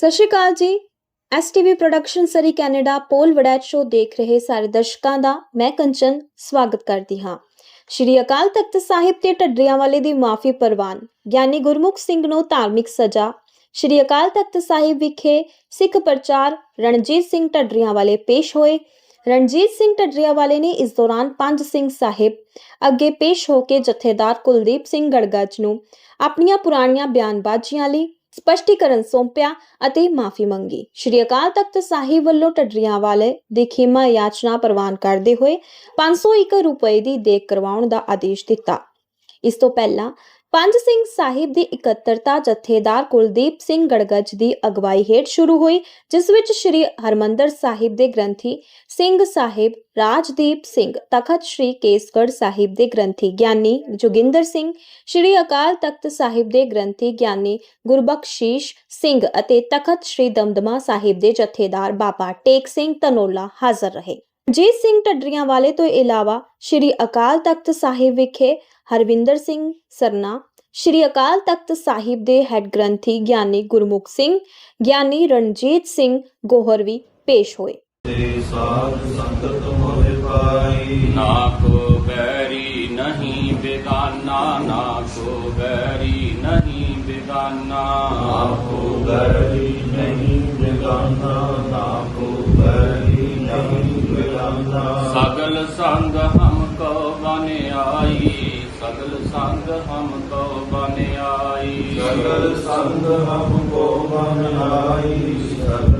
ਸਤਿ ਸ਼੍ਰੀ ਅਕਾਲ ਜੀ। STV production Surrey Canada Pal Waraich show ਦੇਖ ਰਹੇ ਸਾਰੇ ਦਰਸ਼ਕਾਂ ਦਾ ਮੈਂ ਕੰਚਨ ਸਵਾਗਤ ਕਰਦੀ ਹਾਂ। ਸ਼੍ਰੀ ਅਕਾਲ ਤਖਤ ਸਾਹਿਬ ਤੇ ਢੱਡਰੀਆਂ ਵਾਲੇ ਦੀ ਮਾਫੀ ਪ੍ਰਵਾਨ, ਗਿਆਨੀ ਗੁਰਮੁਖ ਸਿੰਘ ਨੂੰ ਧਾਰਮਿਕ ਸਜ਼ਾ। ਸ਼੍ਰੀ ਅਕਾਲ ਤਖਤ ਸਾਹਿਬ ਵਿਖੇ ਸਿੱਖ ਪ੍ਰਚਾਰ ਰਣਜੀਤ ਸਿੰਘ ਢੱਡਰੀਆਂ ਵਾਲੇ ਪੇਸ਼ ਹੋਏ। ਰਣਜੀਤ ਸਿੰਘ ਢੱਡਰੀਆਂ ਵਾਲੇ ਨੇ ਇਸ ਦੌਰਾਨ ਪੰਜ ਸਿੰਘ ਸਾਹਿਬ, ਅੱਗੇ ਪੇਸ਼ ਹੋ ਕੇ ਜਥੇਦਾਰ ਕੁਲਦੀਪ ਸਿੰਘ ਗੜਗੱਜ ਨੂੰ ਆਪਣੀਆਂ ਪੁਰਾਣੀਆਂ ਬਿਆਨਬਾਜ਼ੀਆਂ ਲਈ ਸਪਸ਼ਟੀਕਰਨ ਸੌਂਪਿਆ ਅਤੇ ਮਾਫੀ ਮੰਗੀ। ਸ਼੍ਰੀ ਅਕਾਲ ਤਖਤ ਸਾਹਿਬ ਵੱਲੋਂ ਟੱਡਰੀਆਂ ਵਾਲੇ ਦੀ ਖਿਮਾ ਯਾਚਨਾ ਪ੍ਰਵਾਨ ਕਰਦੇ ਹੋਏ 501 ਰੁਪਏ ਦੀ ਦੇਖ ਕਰਵਾਉਣ ਦਾ ਆਦੇਸ਼ ਦਿੱਤਾ। ਇਸ ਤੋਂ ਪਹਿਲਾਂ ਪੰਜ ਸਿੰਘ ਸਾਹਿਬ ਦੀ ਇਕੱਤਰਤਾ ਜਥੇਦਾਰ ਕੁਲਦੀਪ ਸਿੰਘ ਗੜਗੱਜ ਦੀ ਅਗਵਾਈ ਹੇਠ ਸ਼ੁਰੂ ਹੋਈ, ਜਿਸ ਵਿੱਚ ਸ੍ਰੀ ਹਰਮੰਦਰ ਸਾਹਿਬ ਦੇ ਗ੍ਰੰਥੀ ਸਿੰਘ ਸਾਹਿਬ, ਰਾਜਦੀਪ ਸਿੰਘ, ਤਖਤ ਸ੍ਰੀ ਕੇਸਗੜ੍ਹ ਸਾਹਿਬ ਦੇ ਗ੍ਰੰਥੀ ਗਿਆਨੀ ਜੋਗਿੰਦਰ ਸਿੰਘ, ਸ਼੍ਰੀ ਅਕਾਲ ਤਖਤ ਸਾਹਿਬ ਦੇ ਗ੍ਰੰਥੀ ਗਿਆਨੀ ਗੁਰਬਖਸ਼ੀਸ਼ ਸਿੰਘ ਅਤੇ ਤਖਤ ਸ੍ਰੀ ਦਮਦਮਾ ਸਾਹਿਬ ਦੇ ਜਥੇਦਾਰ ਬਾਬਾ ਟੇਕ ਸਿੰਘ ਤਨੋਲਾ ਹਾਜ਼ਰ ਰਹੇ। ਜੀਤ ਸਿੰਘ ਢੱਡਰੀਆਂ ਵਾਲੇ ਤੋਂ ਇਲਾਵਾ ਸ਼੍ਰੀ ਅਕਾਲ ਤਖਤ ਸਾਹਿਬ ਵਿਖੇ ਹਰਵਿੰਦਰ ਸਿੰਘ ਸਰਨਾ ਸ਼੍ਰੀ ਅਕਾਲ ਤਖਤ ਸਾਹਿਬ ਦੇ ਹੈੱਡ ਗ੍ਰੰਥੀ ਗਿਆਨੀ ਗੁਰਮੁਖ ਸਿੰਘ ਗਿਆਨੀ ਰਣਜੀਤ ਸਿੰਘ ਗੋਹਰ ਵੀ ਪੇਸ਼ ਹੋਏ। ਸਾਧ ਸੰਗਤ ਮੋਹਿ ਪਾਈ। ਨਾ ਕੋ ਬੈਰੀ ਨਹੀਂ ਬੇਗਾਨਾ ਨਾ ਕੋ ਬੈਰੀ ਨਹੀਂ ਬੇਗਾਨਾ ਆਪੋ ਬੈਰੀ ਸਗਲ ਸੰਗ ਹਮ ਕੋ ਬਨ ਆਈ ਸਗਲ ਸੰਗ ਹਮ ਕੋ ਬਨ ਆਈ। ਸਗਲ ਸੰਗ ਹਮ ਕੋ ਬਨ ਆਈ ਸਗਲ